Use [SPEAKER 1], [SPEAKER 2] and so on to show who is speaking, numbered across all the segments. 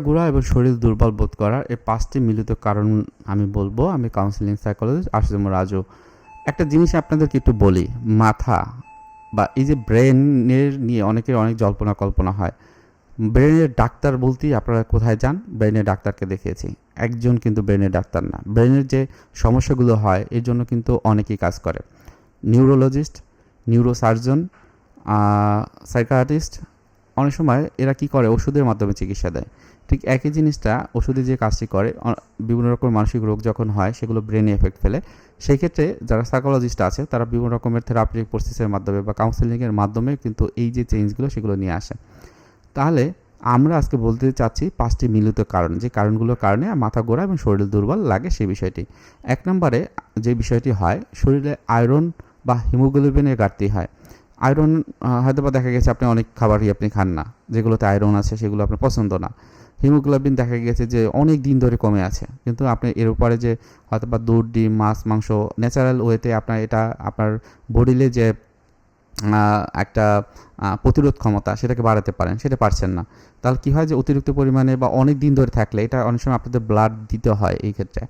[SPEAKER 1] গোড়া এবং শরীর দুর্বল বোধ করার এই পাঁচটি মিলিত কারণ আমি বলব। আমি কাউন্সিলিং সাইকোলজিস্ট আশুতম রাজু। একটা জিনিস আপনাদেরকে একটু বলি। মাথা বা এই যে ব্রেনের নিয়ে অনেকের অনেক জল্পনা কল্পনা হয়। ব্রেনের ডাক্তার বলতেই আপনারা কোথায় যান? ব্রেনের ডাক্তারকে দেখিয়েছি। একজন কিন্তু ব্রেনের ডাক্তার না। ব্রেনের যে সমস্যাগুলো হয়, এর জন্য কিন্তু অনেকেই কাজ করে। নিউরোলজিস্ট, নিউরোসার্জন সাইকাটিস্ট অনেক সময় এরা কি করে? ওষুধের মাধ্যমে চিকিৎসা দেয়। ঠিক একই জিনিসটা ওষুধে যে কাজটি করে বিভিন্ন রকম মানসিক রোগ যখন হয়, সেগুলো ব্রেনে এফেক্ট ফেলে। সেই ক্ষেত্রে যারা সাইকোলজিস্ট আছে, তারা বিভিন্ন রকমের থেরাপিটিক প্রসেসের মাধ্যমে বা কাউন্সেলিংয়ের মাধ্যমে কিন্তু এই যে চেঞ্জগুলো সেগুলো নিয়ে আসে। তাহলে আমরা আজকে বলতে চাচ্ছি পাঁচটি মিলিত কারণ। যে কারণগুলোর কারণে মাথা গোড়া এবং শরীর দুর্বল লাগে সেই বিষয়টি। এক নম্বরে যে বিষয়টি হয়, শরীরে আয়রন বা হিমোগ্লোবিনের ঘাটতি হয়। আয়রন হয়তো বা দেখা গেছে আপনি অনেক খাবারই আপনি খান না। যেগুলোতে আয়রন আছে, সেগুলো আপনার পছন্দ না। হিমোগ্লোবিন দেখা গেছে যে অনেক দিন ধরে কমে আছে। কিন্তু আপনি এর উপরে যে হয়তো বা দুধ, ডিম, মাছ, মাংস ন্যাচারাল ওয়েতে আপনার এটা আপনার বডিলে যে একটা প্রতিরোধ ক্ষমতা সেটাকে বাড়াতে পারেন, সেটা পারছেন না। তাহলে কী হয় যে অতিরিক্ত পরিমাণে বা অনেক দিন ধরে থাকলে এটা অনেক সময় আপনাদের ব্লাড দিতে হয় এই ক্ষেত্রে।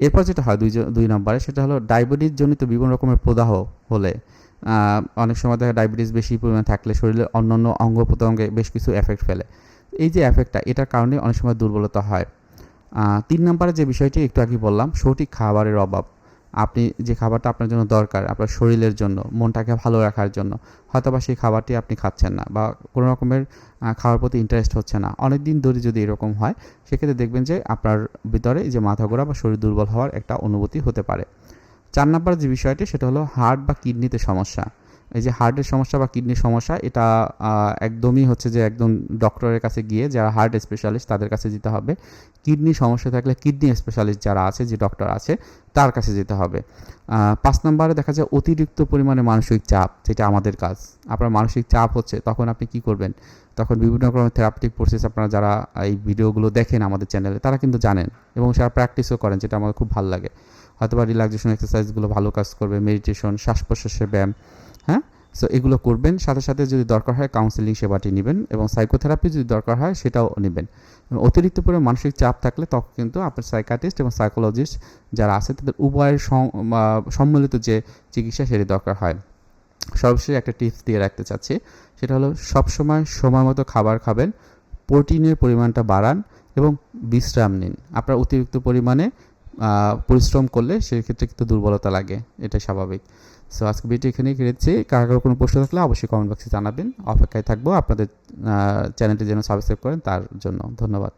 [SPEAKER 1] এরপর যেটা হয় দুই দুই নম্বরে, সেটা হলো ডায়াবেটিস জনিত বিভিন্ন রকমের প্রদাহ হলে অনেক সময় দেখা ডায়াবেটিস বেশি পরিমাণে থাকলে শরীরের অন্যান্য অঙ্গ প্রত্যঙ্গে বেশ কিছু এফেক্ট ফেলে। এই যে এফেক্টটা এটার কারণে অনেক সময় দুর্বলতা হয়। তিন নম্বরে যে বিষয়টি একটু আগে বললাম, সঠিক খাবারের অভাব। আপনি যে খাবারটা আপনার জন্য দরকার, আপনার শরীরের জন্য, মনটাকে ভালো রাখার জন্য হয়তো বা সেই খাবারটি আপনি খাচ্ছেন না বা কোনো রকমের খাওয়ার প্রতি ইন্টারেস্ট হচ্ছে না। অনেক দিন ধরে যদি এরকম হয়, সেক্ষেত্রে দেখবেন যে আপনার ভিতরে যে মাথা ঘোরা বা শরীর দুর্বল হওয়ার একটা অনুভূতি হতে পারে। চার নাম্বার যে বিষয়টি, সেটা হলো হার্ট বা কিডনিতে সমস্যা। এই যে হার্টের সমস্যা বা কিডনির সমস্যা, এটা একদমই হচ্ছে যে একদম ডক্টরের কাছে গিয়ে যারা হার্ট স্পেশালিস্ট তাদের কাছে যেতে হবে। কিডনি সমস্যা থাকলে কিডনি স্পেশালিস্ট যারা আছে, যে ডক্টর আছে, তার কাছে যেতে হবে। পাঁচ নম্বরে দেখা যায় অতিরিক্ত পরিমাণে মানসিক চাপ, যেটা আমাদের কাজ। আপনার মানসিক চাপ হচ্ছে, তখন আপনি কি করবেন? তখন বিভিন্ন রকমের থেরাপিটিক প্রসেস আপনারা যারা এই ভিডিওগুলো দেখেন আমাদের চ্যানেলে তারা কিন্তু জানেন এবং সেটা প্র্যাকটিসও করেন, যেটা আমাদের খুব ভালো লাগে। হয়তো বা রিল্যাক্সেশন এক্সারসাইজগুলো ভালো কাজ করবে মেডিটেশন শ্বাস প্রশ্বাসের ব্যায়াম হ্যাঁ? সো এগুলো করবেন। সাথে সাথে যদি দরকার হয় কাউন্সেলিং সেবাটি নেবেন এবং সাইকোথেরাপি যদি দরকার হয় সেটাও নেবেন। অতিরিক্ত পরিমাণ মানসিক চাপ থাকলে তখন কিন্তু আপনার সাইকাটিস্ট এবং সাইকোলজিস্ট যারা আছে তাদের উভয়ের সম্মিলিত যে চিকিৎসা সেটি দরকার হয়। সর্বশেষ একটা টিপস দিয়ে রাখতে চাচ্ছি। সেটা হলো সবসময় সময় মতো খাবার খাবেন, প্রোটিনের পরিমাণটা বাড়ান এবং বিশ্রাম নিন। আপনার অতিরিক্ত পরিমাণে পরিশ্রম করলে সেক্ষেত্রে কিন্তু দুর্বলতা লাগে এটা স্বাভাবিক। সো আজকে ভিডিও এখানে কেটেছি কার কারও কোনো প্রশ্ন থাকলে অবশ্যই কমেন্ট বক্সে জানাবেন। অপেক্ষায় থাকব। আপনাদের চ্যানেলটি যেন সাবস্ক্রাইব করেন, তার জন্য ধন্যবাদ।